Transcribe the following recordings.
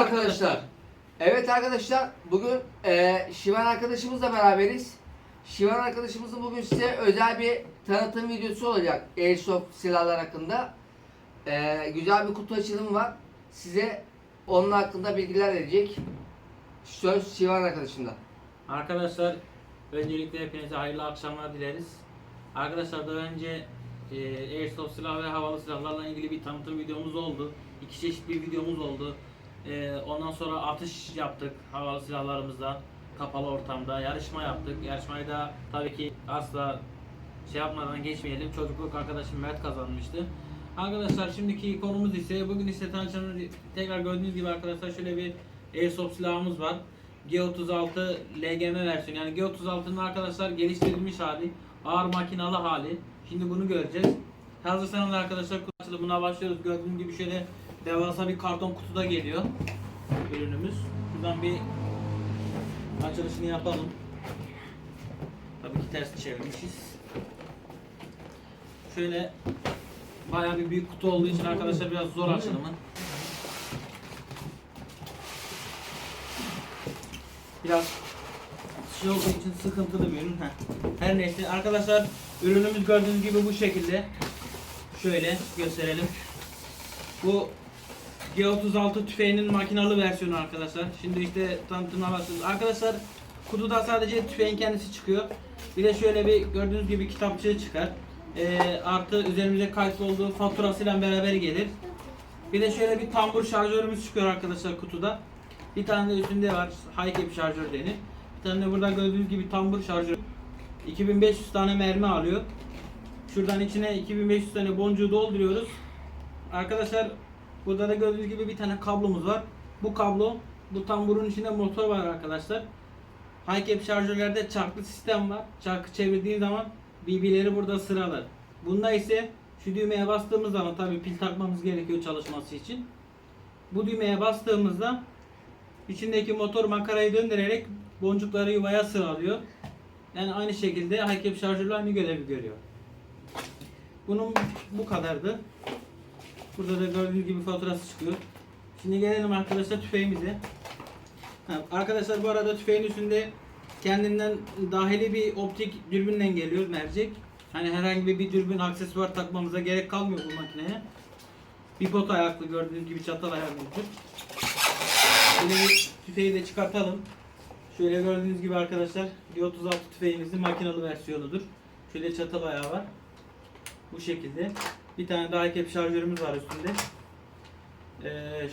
arkadaşlar. Evet arkadaşlar bugün e, Şivan arkadaşımızla beraberiz. Şivan arkadaşımızın bugün size özel bir tanıtım videosu olacak Airsoft silahlar hakkında. E, güzel bir kutu açılımı var. Size onun hakkında bilgiler verecek. Söz Şivan arkadaşımda. Arkadaşlar öncelikle hepinize hayırlı akşamlar dileriz. Arkadaşlar daha önce e, Airsoft silah ve havalı silahlarla ilgili bir tanıtım videomuz oldu. İki çeşit bir videomuz oldu. E, ondan sonra atış yaptık havalı silahlarımızla kapalı ortamda yarışma yaptık. Yarışmayı da tabii ki asla şey yapmadan geçmeyelim. Çocukluk arkadaşım Mert kazanmıştı. Arkadaşlar şimdiki konumuz ise bugün ise tanıştığınız tekrar gördüğünüz gibi arkadaşlar şöyle bir Airsoft silahımız var. G36 LGM versiyonu yani G36'nın arkadaşlar geliştirilmiş hali, ağır makinalı hali. Şimdi bunu göreceğiz. Hazırsanız arkadaşlar kutu açılımına başlıyoruz. Gördüğünüz gibi şöyle devasa bir karton kutuda geliyor ürünümüz. Buradan bir açılışını yapalım. Tabii ki ters çevirmişiz. Şöyle bayağı bir büyük kutu olduğu için arkadaşlar biraz zor açılımı. Biraz şey olduğu için sıkıntılı bir ürün. Her neyse arkadaşlar ürünümüz gördüğünüz gibi bu şekilde. Şöyle gösterelim. Bu G36 tüfeğinin makinalı versiyonu arkadaşlar. Şimdi işte tanıtımına başlıyoruz. Arkadaşlar kutuda sadece tüfeğin kendisi çıkıyor. Bir de şöyle bir gördüğünüz gibi kitapçığı çıkar. Ee, artı üzerimize kayıtlı olduğu faturasıyla beraber gelir. Bir de şöyle bir tambur şarjörümüz çıkıyor arkadaşlar kutuda. Bir tane de üstünde var high cap şarjör denir. Bir tane de burada gördüğünüz gibi tambur şarjör. 2500 tane mermi alıyor. Şuradan içine 2500 tane boncuğu dolduruyoruz. Arkadaşlar burada da gördüğünüz gibi bir tane kablomuz var. Bu kablo bu tamburun içinde motor var arkadaşlar. High cap şarjörlerde çarklı sistem var. Çarkı çevirdiğin zaman BB'leri burada sıralar. Bunda ise şu düğmeye bastığımız zaman tabii pil takmamız gerekiyor çalışması için. Bu düğmeye bastığımızda içindeki motor makarayı döndürerek boncukları yuvaya sıralıyor. Yani aynı şekilde high cap şarjörle aynı görevi görüyor. Bunun bu kadardı. Burada da gördüğünüz gibi faturası çıkıyor. Şimdi gelelim arkadaşlar tüfeğimize. Arkadaşlar bu arada tüfeğin üstünde kendinden dahili bir optik dürbünle geliyor mercek. Hani herhangi bir, bir dürbün aksesuar takmamıza gerek kalmıyor bu makineye. Bir pot ayaklı gördüğünüz gibi çatal mevcut. Şimdi bir tüfeği de çıkartalım. Şöyle gördüğünüz gibi arkadaşlar G36 tüfeğimizin makinalı versiyonudur. Şöyle çatal ayağı var. Bu şekilde. Bir tane daha kep şarjörümüz var üstünde. Ee,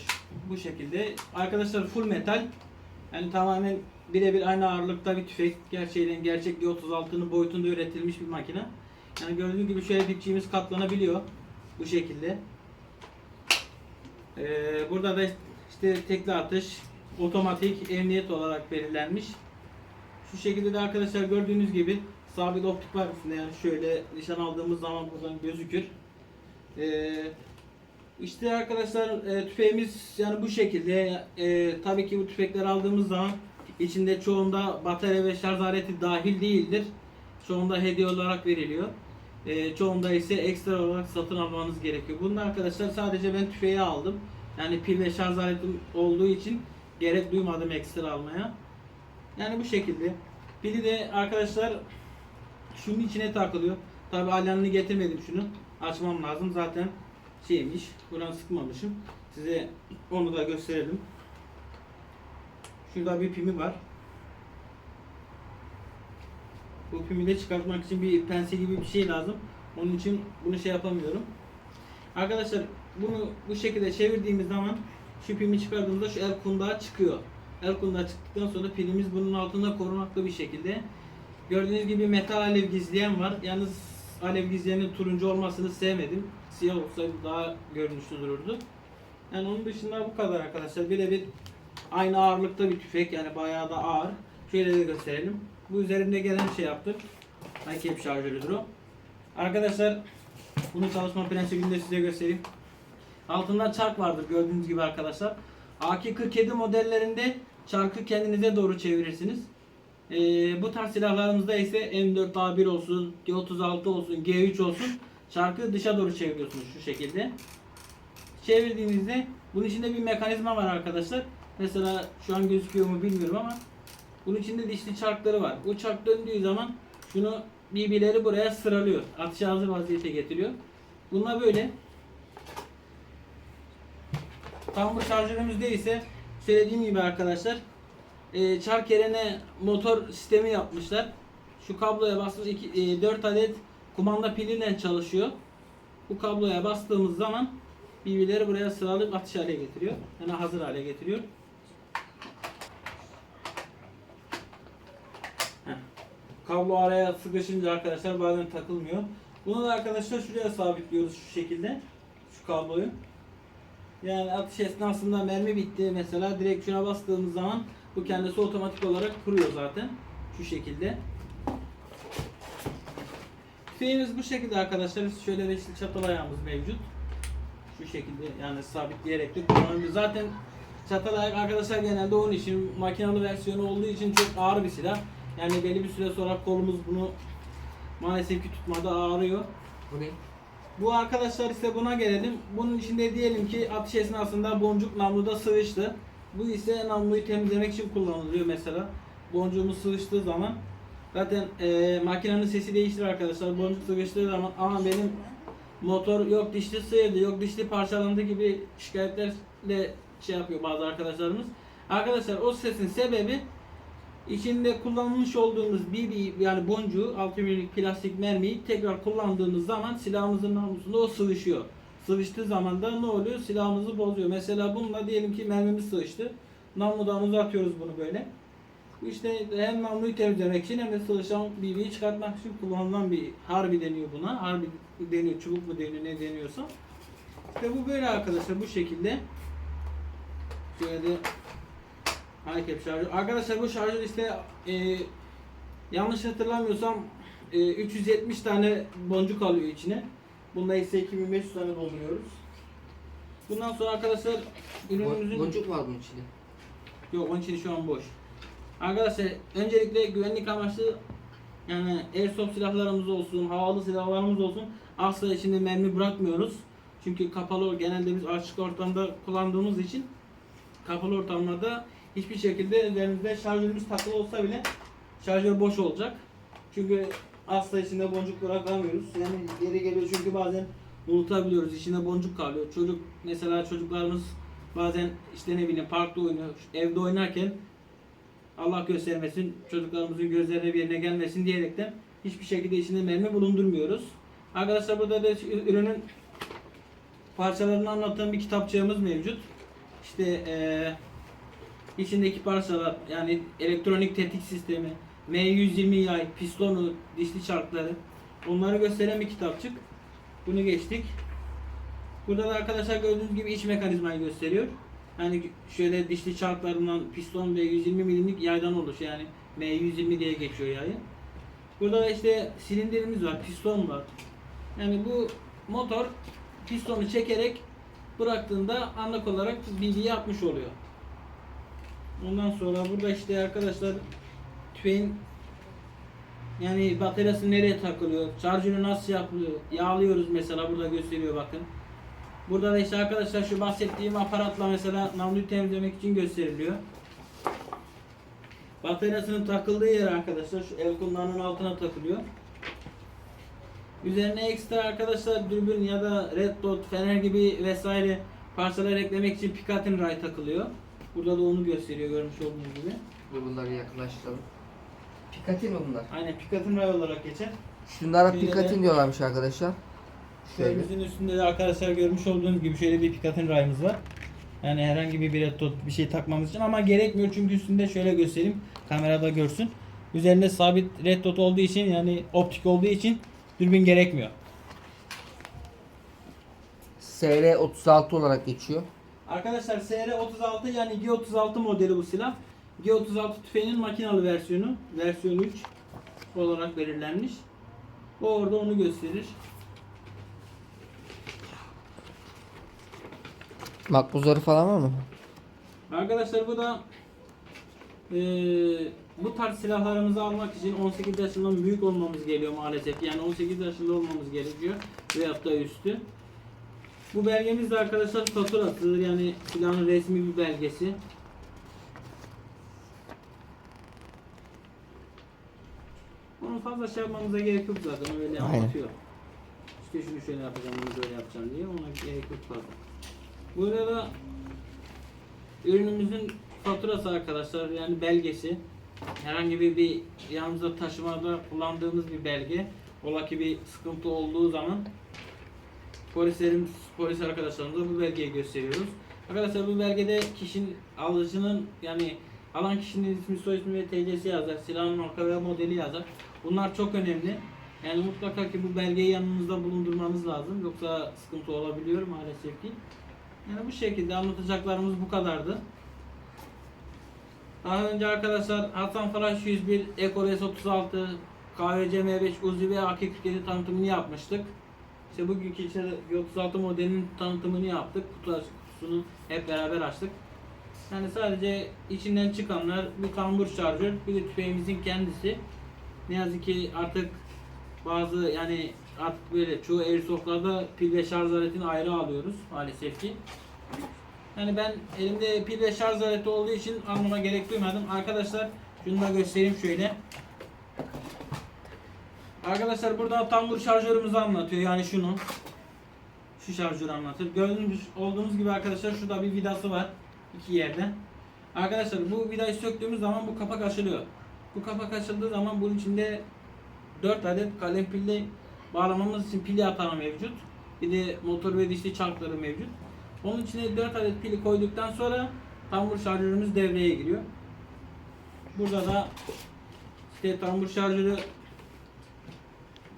bu şekilde. Arkadaşlar full metal. Yani tamamen birebir aynı ağırlıkta bir tüfek. Gerçekten gerçek G36'nın boyutunda üretilmiş bir makine. Yani gördüğünüz gibi şöyle dipçiğimiz katlanabiliyor. Bu şekilde. Ee, burada da işte tekli atış, otomatik, emniyet olarak belirlenmiş. Şu şekilde de arkadaşlar gördüğünüz gibi sabit optik var üstünde yani şöyle nişan aldığımız zaman buradan gözükür. Ee, işte arkadaşlar e, tüfeğimiz yani bu şekilde. E, tabii ki bu tüfekleri aldığımız zaman içinde çoğunda batarya ve şarj aleti dahil değildir. Çoğunda hediye olarak veriliyor. E, çoğunda ise ekstra olarak satın almanız gerekiyor. Bunun arkadaşlar sadece ben tüfeği aldım. Yani pil ve şarj aletim olduğu için gerek duymadım ekstra almaya. Yani bu şekilde. Pili de arkadaşlar şunun içine takılıyor. Tabi alanını getirmedim şunu. Açmam lazım zaten şeymiş. Buradan sıkmamışım. Size onu da gösterelim. Şurada bir pimi var. Bu pimi de çıkartmak için bir pense gibi bir şey lazım. Onun için bunu şey yapamıyorum. Arkadaşlar bunu bu şekilde çevirdiğimiz zaman şu pimi çıkardığımızda şu el kundağı çıkıyor. El kundağı çıktıktan sonra pilimiz bunun altında korunaklı bir şekilde. Gördüğünüz gibi metal alev gizleyen var. Yalnız alev gizleyenin turuncu olmasını sevmedim. Siyah olsaydı daha görünüşlü dururdu. Yani onun dışında bu kadar arkadaşlar. Birebir aynı ağırlıkta bir tüfek yani bayağı da ağır. Şöyle de gösterelim. Bu üzerinde gelen şey yaptık. High şarjörüdür o. Arkadaşlar bunun çalışma prensibini de size göstereyim. Altında çark vardır gördüğünüz gibi arkadaşlar. AK-47 modellerinde çarkı kendinize doğru çevirirsiniz. Ee, bu tarz silahlarımızda ise M4A1 olsun, G36 olsun, G3 olsun çarkı dışa doğru çeviriyorsunuz şu şekilde. Çevirdiğinizde Bunun içinde bir mekanizma var arkadaşlar. Mesela şu an gözüküyor mu bilmiyorum ama bunun içinde dişli çarkları var. Bu çark döndüğü zaman şunu birbirleri buraya sıralıyor. Atışa hazır vaziyete getiriyor. Bunlar böyle. Tam bu şarjörümüzde ise söylediğim gibi arkadaşlar e, çark yerine motor sistemi yapmışlar. Şu kabloya bastığımız 4 adet kumanda piliyle çalışıyor. Bu kabloya bastığımız zaman birbirleri buraya sıralayıp atış hale getiriyor. Yani hazır hale getiriyor. Kablo araya sıkışınca arkadaşlar bazen takılmıyor. Bunu da arkadaşlar şuraya sabitliyoruz şu şekilde. Şu kabloyu. Yani atış esnasında mermi bitti mesela direkt şuna bastığımız zaman bu kendisi otomatik olarak kuruyor zaten. Şu şekilde. Tüfeğimiz bu şekilde arkadaşlar. Şöyle beşli çatal ayağımız mevcut. Şu şekilde yani sabitleyerek de kullanabiliyoruz. Zaten çatal ayak arkadaşlar genelde onun için makinalı versiyonu olduğu için çok ağır bir silah. Yani belli bir süre sonra kolumuz bunu maalesef ki tutmada ağrıyor. Bu ne? Bu arkadaşlar ise buna gelelim. Bunun içinde diyelim ki atış esnasında boncuk namluda sıvıştı. Bu ise namluyu temizlemek için kullanılıyor mesela. Boncuğumuz sıvıştığı zaman zaten e, makinenin sesi değiştir arkadaşlar. Boncuk sıvıştığı zaman ama benim motor yok dişli sıyırdı, yok dişli parçalandı gibi şikayetlerle şey yapıyor bazı arkadaşlarımız. Arkadaşlar o sesin sebebi içinde kullanmış olduğumuz BB yani boncuğu 6 milimetrelik plastik mermiyi tekrar kullandığımız zaman silahımızın namlusunda o sıvışıyor. Sıvıştığı zaman da ne oluyor? Silahımızı bozuyor. Mesela bununla diyelim ki mermimiz sıvıştı. Namludan uzatıyoruz bunu böyle. Bu işte hem namluyu temizlemek için hem de sıvışan BB'yi çıkartmak için kullanılan bir harbi deniyor buna. Harbi deniyor, çubuk mu deniyor, ne deniyorsa. İşte bu böyle arkadaşlar bu şekilde. Şöyle de Handicap şarjör. Arkadaşlar bu şarjör işte e, yanlış hatırlamıyorsam e, 370 tane boncuk alıyor içine. Bunda ise 2500 tane dolduruyoruz. Bundan sonra arkadaşlar ürünümüzün... Bo- boncuk var bunun içinde. Yok onun için şu an boş. Arkadaşlar öncelikle güvenlik amaçlı yani airsoft silahlarımız olsun, havalı silahlarımız olsun asla içinde mermi bırakmıyoruz. Çünkü kapalı genelde biz açık ortamda kullandığımız için kapalı ortamlarda hiçbir şekilde üzerimizde şarjörümüz takılı olsa bile şarjör boş olacak. Çünkü asla içinde boncuk bırakamıyoruz. Yani geri geliyor çünkü bazen unutabiliyoruz. İçinde boncuk kalıyor. Çocuk mesela çocuklarımız bazen işte ne bileyim parkta oynuyor, evde oynarken Allah göstermesin çocuklarımızın gözlerine bir yerine gelmesin diyerekten hiçbir şekilde içinde mermi bulundurmuyoruz. Arkadaşlar burada da ürünün parçalarını anlatan bir kitapçığımız mevcut. İşte eee içindeki parçalar yani elektronik tetik sistemi, M120 yay, pistonu, dişli çarkları onları gösteren bir kitapçık. Bunu geçtik. Burada da arkadaşlar gördüğünüz gibi iç mekanizmayı gösteriyor. Hani şöyle dişli çarklarından piston ve 120 milimlik yaydan oluşuyor. Yani M120 diye geçiyor yayı. Burada da işte silindirimiz var, piston var. Yani bu motor pistonu çekerek bıraktığında anlık olarak bilgi yapmış oluyor. Ondan sonra burada işte arkadaşlar tüfeğin yani bataryası nereye takılıyor, şarjını nasıl yapılıyor, yağlıyoruz mesela burada gösteriyor bakın. Burada da işte arkadaşlar şu bahsettiğim aparatla mesela namluyu temizlemek için gösteriliyor. Bataryasının takıldığı yer arkadaşlar şu el kulağının altına takılıyor. Üzerine ekstra arkadaşlar dürbün ya da red dot, fener gibi vesaire parçalar eklemek için Picatinny ray takılıyor. Burada da onu gösteriyor görmüş olduğunuz gibi. Dur bunları yakınlaştıralım. Pikatin mi bunlar? Aynen Picatinny ray olarak geçer. Şunlara Şöyle pikatin de- diyorlarmış arkadaşlar. Şöyle. Tüfeğimizin üstünde de arkadaşlar görmüş olduğunuz gibi şöyle bir Picatinny rayımız var. Yani herhangi bir red dot bir şey takmamız için ama gerekmiyor çünkü üstünde şöyle göstereyim kamerada görsün. Üzerinde sabit red dot olduğu için yani optik olduğu için dürbün gerekmiyor. SR36 olarak geçiyor. Arkadaşlar SR36 yani G36 modeli bu silah. G36 tüfeğinin makinalı versiyonu. Versiyon 3 olarak belirlenmiş. O orada onu gösterir. Makbuzları falan var mı? Arkadaşlar bu da eee, bu tarz silahlarımızı almak için 18 yaşından büyük olmamız geliyor maalesef. Yani 18 yaşında olmamız gerekiyor veyahut da üstü. Bu belgemiz de arkadaşlar faturası yani silahın resmi bir belgesi. Onu fazla şey yapmamıza gerek yok zaten öyle Aynen. anlatıyor. İşte şunu şöyle yapacağım, bunu böyle yapacağım diye ona gerek yok fazla. Burada da ürünümüzün faturası arkadaşlar yani belgesi. Herhangi bir, bir yanımızda taşımada kullandığımız bir belge. Ola ki bir sıkıntı olduğu zaman polislerimiz, polis arkadaşlarımıza bu belgeyi gösteriyoruz. Arkadaşlar bu belgede kişinin alıcının yani alan kişinin ismi, soy ismi ve TC'si yazar. Silahın marka ve modeli yazar. Bunlar çok önemli. Yani mutlaka ki bu belgeyi yanınızda bulundurmanız lazım. Yoksa sıkıntı olabiliyor maalesef ki. Yani bu şekilde anlatacaklarımız bu kadardı. Daha önce arkadaşlar Hasan Faraş 101, Ekol S36, KVC M5 Uzi ve AK-47 tanıtımını yapmıştık. İşte bugünkü işte 36 modelinin tanıtımını yaptık. Kutu kutusunu hep beraber açtık. Yani sadece içinden çıkanlar bir kambur şarjör, bir de tüfeğimizin kendisi. Ne yazık ki artık bazı yani artık böyle çoğu airsoftlarda pil ve şarj aletini ayrı alıyoruz maalesef ki. Yani ben elimde pil ve şarj aleti olduğu için almama gerek duymadım. Arkadaşlar şunu da göstereyim şöyle. Arkadaşlar burada tambur şarjörümüzü anlatıyor yani şunu. Şu şarjörü anlatır. Gördüğünüz olduğunuz gibi arkadaşlar şurada bir vidası var. iki yerde. Arkadaşlar bu vidayı söktüğümüz zaman bu kapak açılıyor. Bu kapak açıldığı zaman bunun içinde 4 adet kalem pilli bağlamamız için pil yatağı mevcut. Bir de motor ve dişli çarkları mevcut. Onun içine 4 adet pili koyduktan sonra tambur şarjörümüz devreye giriyor. Burada da işte tambur şarjörü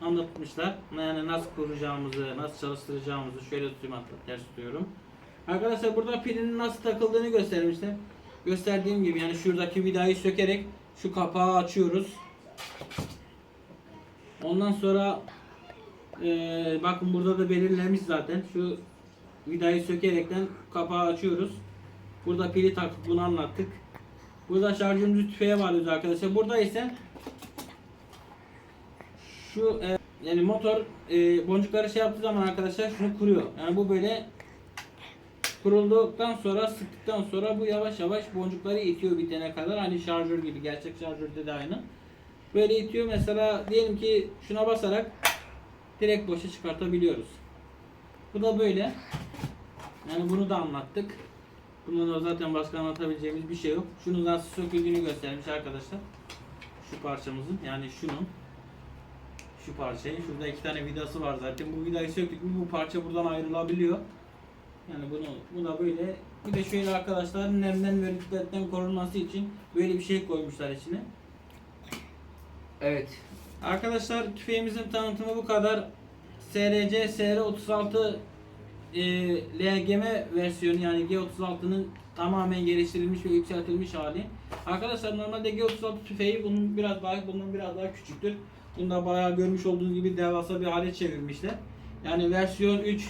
anlatmışlar. Yani nasıl kuracağımızı, nasıl çalıştıracağımızı şöyle tutayım hatta ters tutuyorum. Arkadaşlar burada pilin nasıl takıldığını göstermişler. Gösterdiğim gibi yani şuradaki vidayı sökerek şu kapağı açıyoruz. Ondan sonra eee, bakın burada da belirlenmiş zaten. Şu vidayı sökerekten kapağı açıyoruz. Burada pili takıp bunu anlattık. Burada şarjımızı tüfeğe bağlıyoruz arkadaşlar. Burada ise şu e, yani motor e, boncukları şey yaptığı zaman arkadaşlar şunu kuruyor. Yani bu böyle kurulduktan sonra sıktıktan sonra bu yavaş yavaş boncukları itiyor bitene kadar. Hani şarjör gibi gerçek şarjörde de aynı. Böyle itiyor mesela diyelim ki şuna basarak direkt boşa çıkartabiliyoruz. Bu da böyle. Yani bunu da anlattık. Bunun da zaten başka anlatabileceğimiz bir şey yok. Şunu nasıl söküldüğünü göstermiş arkadaşlar. Şu parçamızın yani şunun şu parçayı. Şurada iki tane vidası var zaten. Bu vidayı söktük mü bu parça buradan ayrılabiliyor. Yani bunu bu da böyle. Bir de şöyle arkadaşlar nemden ve rütbetten korunması için böyle bir şey koymuşlar içine. Evet. Arkadaşlar tüfeğimizin tanıtımı bu kadar. SRC SR36 e, LGM versiyonu yani G36'nın tamamen geliştirilmiş ve yükseltilmiş hali. Arkadaşlar normalde G36 tüfeği bunun biraz daha bunun biraz daha küçüktür. Bunu da bayağı görmüş olduğunuz gibi devasa bir hale çevirmişler. Yani versiyon 3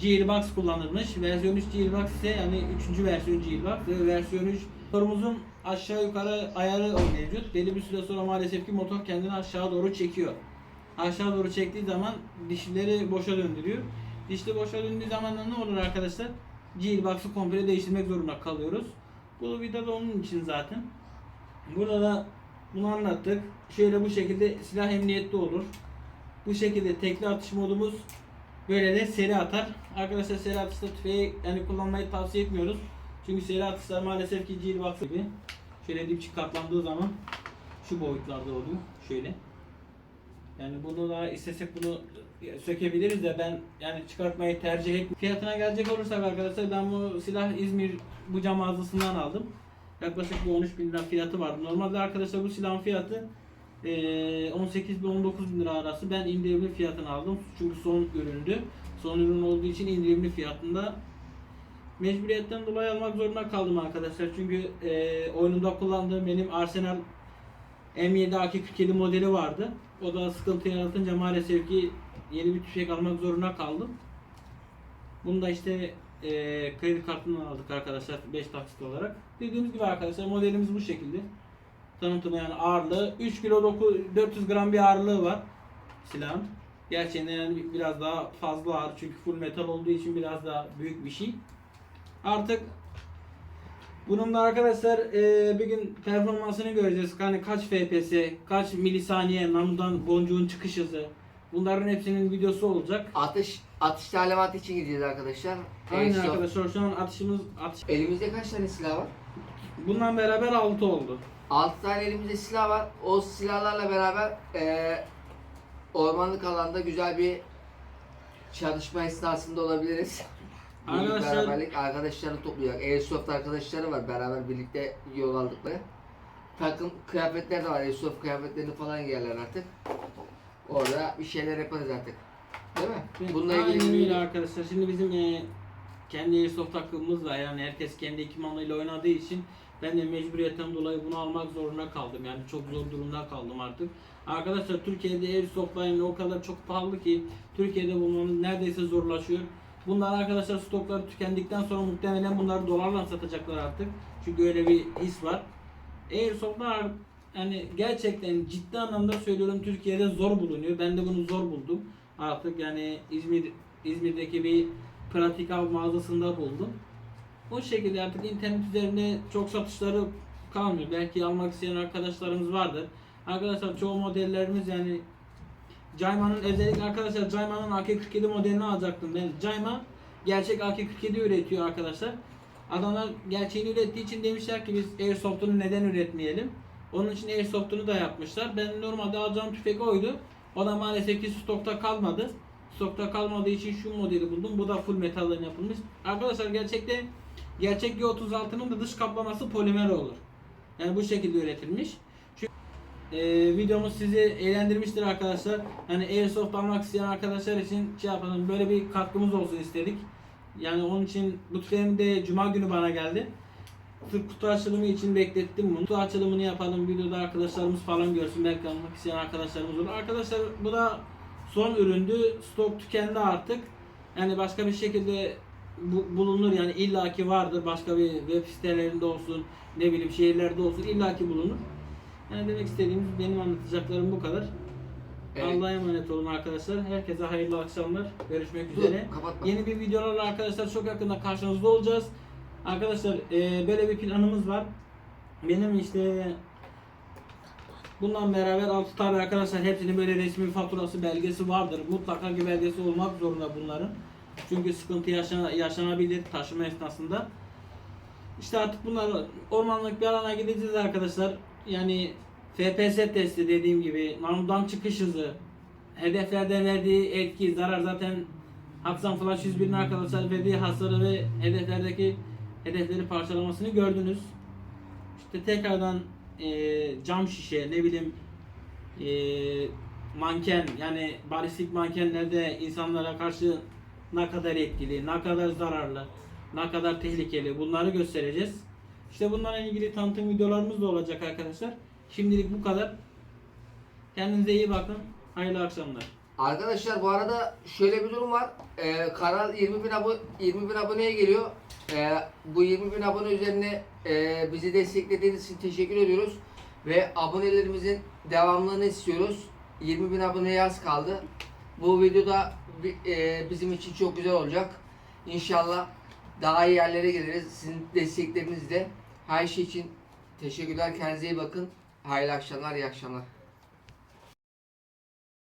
Gearbox kullanılmış. Versiyon 3 Gearbox ise yani 3. versiyon Gearbox ve versiyon 3 motorumuzun aşağı yukarı ayarı mevcut. Belli bir süre sonra maalesef ki motor kendini aşağı doğru çekiyor. Aşağı doğru çektiği zaman dişlileri boşa döndürüyor. Dişli boşa döndüğü zaman ne olur arkadaşlar? Gearbox'ı komple değiştirmek zorunda kalıyoruz. Bu video da onun için zaten. Burada da bunu anlattık. Şöyle bu şekilde silah emniyetli olur. Bu şekilde tekli atış modumuz böyle de seri atar. Arkadaşlar seri atışta tüfeği yani kullanmayı tavsiye etmiyoruz. Çünkü seri atışlar maalesef ki Gearbox gibi şöyle dipçik katlandığı zaman şu boyutlarda oluyor. Şöyle. Yani bunu da istesek bunu sökebiliriz de ben yani çıkartmayı tercih etmiyorum. Fiyatına gelecek olursak arkadaşlar ben bu silah İzmir bu cam mağazasından aldım. Yaklaşık bir 13 bin lira fiyatı vardı. Normalde arkadaşlar bu silahın fiyatı 18 bin 19 bin lira arası. Ben indirimli fiyatını aldım. Çünkü son üründü. Son ürün olduğu için indirimli fiyatında mecburiyetten dolayı almak zorunda kaldım arkadaşlar. Çünkü eee oyunumda kullandığım benim Arsenal M7 AK-47 modeli vardı. O da sıkıntı yaratınca maalesef ki yeni bir tüfek almak zorunda kaldım. Bunu da işte eee kredi kartından aldık arkadaşlar 5 taksit olarak. Dediğimiz gibi arkadaşlar modelimiz bu şekilde. Tanıtımı yani ağırlığı 3 kilo 9, 400 gram bir ağırlığı var silahın. Gerçekten yani biraz daha fazla ağır çünkü full metal olduğu için biraz daha büyük bir şey. Artık bunun da arkadaşlar e, bir gün performansını göreceğiz. Hani kaç FPS, kaç milisaniye, namludan boncuğun çıkış hızı. Bunların hepsinin videosu olacak. Atış atış talimatı için gideceğiz arkadaşlar. Aynen Airsoft. arkadaşlar şu an atışımız atış. Elimizde kaç tane silah var? Bundan beraber 6 oldu. 6 tane elimizde silah var. O silahlarla beraber eee ormanlık alanda güzel bir çalışma esnasında olabiliriz. Arkadaşlar- beraberlik arkadaşları toplayacak. Airsoft arkadaşları var beraber birlikte yol aldıkları. Takım kıyafetler de var. Airsoft kıyafetlerini falan giyerler artık. Orada bir şeyler yaparız artık. Değil mi? Bununla ilgili öyle arkadaşlar. Şimdi bizim e, kendi airsoft takımımız var. Yani herkes kendi ekipmanlarıyla oynadığı için ben de mecburiyetten dolayı bunu almak zorunda kaldım. Yani çok zor durumda kaldım artık. Arkadaşlar Türkiye'de airsoftlar o kadar çok pahalı ki Türkiye'de bulmanız neredeyse zorlaşıyor. Bunlar arkadaşlar stokları tükendikten sonra muhtemelen bunları dolarla satacaklar artık. Çünkü öyle bir his var. Airsoftlar yani gerçekten ciddi anlamda söylüyorum Türkiye'de zor bulunuyor. Ben de bunu zor buldum. Artık yani İzmir İzmir'deki bir pratik av mağazasında buldum. O şekilde artık internet üzerinde çok satışları kalmıyor. Belki almak isteyen arkadaşlarımız vardır. Arkadaşlar çoğu modellerimiz yani Cayma'nın özellikle arkadaşlar Cayma'nın AK-47 modelini alacaktım ben. Cayma gerçek AK-47 üretiyor arkadaşlar. Adamlar gerçeğini ürettiği için demişler ki biz Airsoft'unu neden üretmeyelim? Onun için Airsoft'unu da yapmışlar. Ben normalde alacağım tüfek oydu. O da maalesef ki stokta kalmadı. Stokta kalmadığı için şu modeli buldum. Bu da full metalden yapılmış. Arkadaşlar gerçekten gerçek G36'nın da dış kaplaması polimer olur. Yani bu şekilde üretilmiş. Çünkü e, videomuz sizi eğlendirmiştir arkadaşlar. Hani Airsoft almak isteyen arkadaşlar için şey yapalım. Böyle bir katkımız olsun istedik. Yani onun için bu tüfeğim de cuma günü bana geldi. Sırf kutu açılımı için beklettim bunu. Kutu açılımını yapalım. Videoda arkadaşlarımız falan görsün. Belki almak isteyen arkadaşlarımız olur. Arkadaşlar bu da son üründü. Stok tükendi artık. Yani başka bir şekilde bu, bulunur yani illaki vardır. Başka bir web sitelerinde olsun, ne bileyim şehirlerde olsun illaki bulunur. Yani demek istediğimiz benim anlatacaklarım bu kadar. Evet. Allah'a emanet olun arkadaşlar. Herkese hayırlı akşamlar. Görüşmek Dur, üzere. kapatma. Yeni bir videolarla arkadaşlar çok yakında karşınızda olacağız. Arkadaşlar e, böyle bir planımız var. Benim işte bundan beraber 6 tane arkadaşlar hepsinin böyle resmi faturası belgesi vardır. Mutlaka bir belgesi olmak zorunda bunların. Çünkü sıkıntı yaşana, yaşanabilir taşıma esnasında. İşte artık bunlar ormanlık bir alana gideceğiz arkadaşlar. Yani FPS testi dediğim gibi namludan çıkış hızı, hedeflerden verdiği etki, zarar zaten Haksan Flash 101'in arkadaşlar verdiği hasarı ve hedeflerdeki hedefleri parçalamasını gördünüz. İşte tekrardan e, cam şişe ne bileyim e, manken yani balistik mankenlerde insanlara karşı ne kadar etkili, ne kadar zararlı, ne kadar tehlikeli bunları göstereceğiz. İşte bunlarla ilgili tanıtım videolarımız da olacak arkadaşlar. Şimdilik bu kadar. Kendinize iyi bakın. Hayırlı akşamlar. Arkadaşlar bu arada şöyle bir durum var. Ee, kanal 20 bin, abo 20 bin aboneye geliyor. Ee, bu 20 bin abone üzerine e, bizi desteklediğiniz için teşekkür ediyoruz. Ve abonelerimizin devamlılığını istiyoruz. 20 bin aboneye az kaldı. Bu videoda e, bizim için çok güzel olacak. İnşallah daha iyi yerlere geliriz. Sizin desteklerinizle. Her şey için teşekkürler. Kendinize iyi bakın. Hayırlı akşamlar, iyi akşamlar.